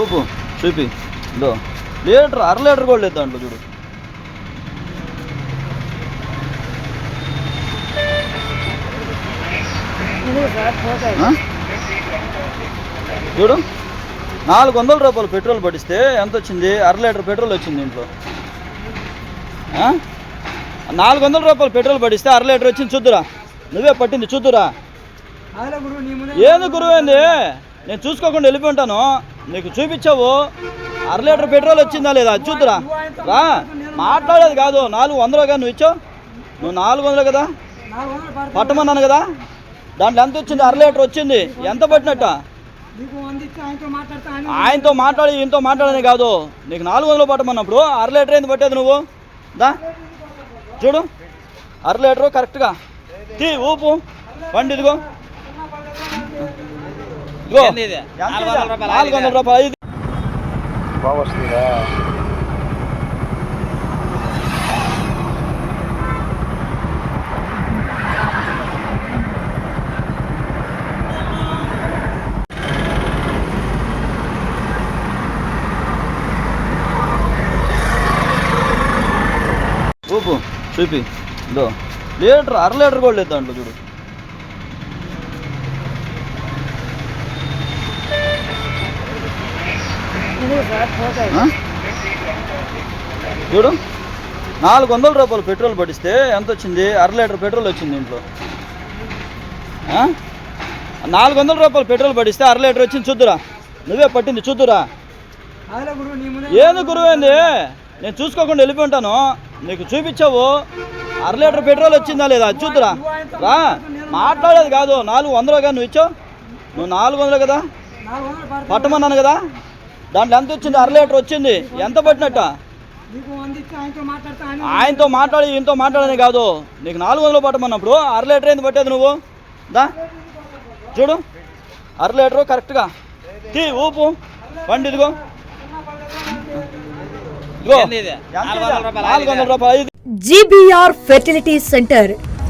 ఊపు చూపి ఇదో. లీటర్ అర లీటర్ కూడా లేదు దాంట్లో చూడు? చూడు. నాలుగు వందల రూపాయలు పెట్రోల్ పడిస్తే ఎంత వచ్చింది? అర లీటర్ పెట్రోల్ వచ్చింది ఇంట్లో ఆ? నాలుగు వందల రూపాయలు పెట్రోల్ పడిస్తే అర లీటర్ వచ్చింది చూద్దురా. నువ్వే పట్టింది చూద్దురా. ఏంది గురువు ఏంది? నేను చూసుకోకుండా వెళ్ళిపోయి ఉంటాను. నీకు చూపించావు. అర లీటర్ పెట్రోల్ వచ్చిందా లేదా? చూద్దురా. రా. మాట్లాడేది కాదు. నాలుగు వందలు కదా నువ్వు ఇచ్చావు? నువ్వు నాలుగు వందలు కదా? పట్టమన్నాను కదా? దాంట్లో ఎంత వచ్చింది? అర లీటర్ వచ్చింది. ఎంత పట్టినట్ట? ఆయనతో మాట్లాడి ఈయనతో మాట్లాడని కాదు. నీకు నాలుగు వందలు పట్టమన్నప్పుడు అర లీటర్ ఏంది పట్టేది నువ్వు? దా. చూడు. అర లీటరు కరెక్ట్గా. తీ ఊపు. బండి ఇదిగో ఇదిగో ఏంది ఇది? ఎంత నాలుగు? వందల రూపాయలు బాగా వస్తుందా చూపి. ఇదో. లీటర్ అర లీటర్ కూడా లేదు దాంట్లో చూడు. చూడు నాలుగు వందల రూపాయలు పెట్రోల్ పడిస్తే ఎంత వచ్చింది? అర లీటర్ పెట్రోల్ వచ్చింది ఇంట్లో? నాలుగు వందల రూపాయలు పెట్రోల్ పడిస్తే అర లీటర్ వచ్చింది చూద్దురా. నువ్వే పట్టింది చూద్దురా. ఏంది గురువు ఏంది? నేను చూసుకోకుండా వెళ్ళిపోయి ఉంటాను నీకు చూపించావు. అర లీటర్ పెట్రోల్ వచ్చిందా లేదా? చూద్దురా. రా. మాట్లాడేది కాదు. నాలుగు వందలు కదా నువ్వు ఇచ్చావు? నువ్వు నాలుగు వందలు కదా? పట్టమన్నాను కదా? దాంట్లో ఎంత వచ్చింది? అర లీటర్ వచ్చింది. ఎంత పట్టినట్ట? ఆయనతో మాట్లాడి ఈయనతో మాట్లాడని కాదు. నీకు నాలుగు వందలు పట్టమన్నప్పుడు అర లీటర్ ఏంది పట్టేది నువ్వు? దా. చూడు. అర లీటరు కరెక్ట్గా. తీ ఊపు. బండి ఇదిగో. ఇదిగో? ఎంత నాలుగు? వందల రూపాయలు. జీబీఆర్ ఫెర్టిలిటీ సెంటర్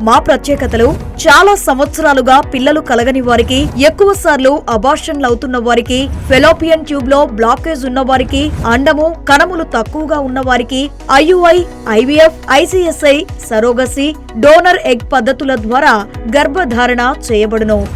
మా ప్రత్యేకతలు చాలా సంవత్సరాలుగా పిల్లలు కలగని వారికి ఎక్కువ సార్లు అబార్షన్లు అవుతున్న వారికి ఫెలోపియన్ ట్యూబ్లో బ్లాకేజ్ ఉన్న వారికి అండము కణములు తక్కువగా ఉన్న వారికి IUI IVF ICSI surrogacy donor egg పద్ధతుల ద్వారా గర్భధారణ చేయబడును.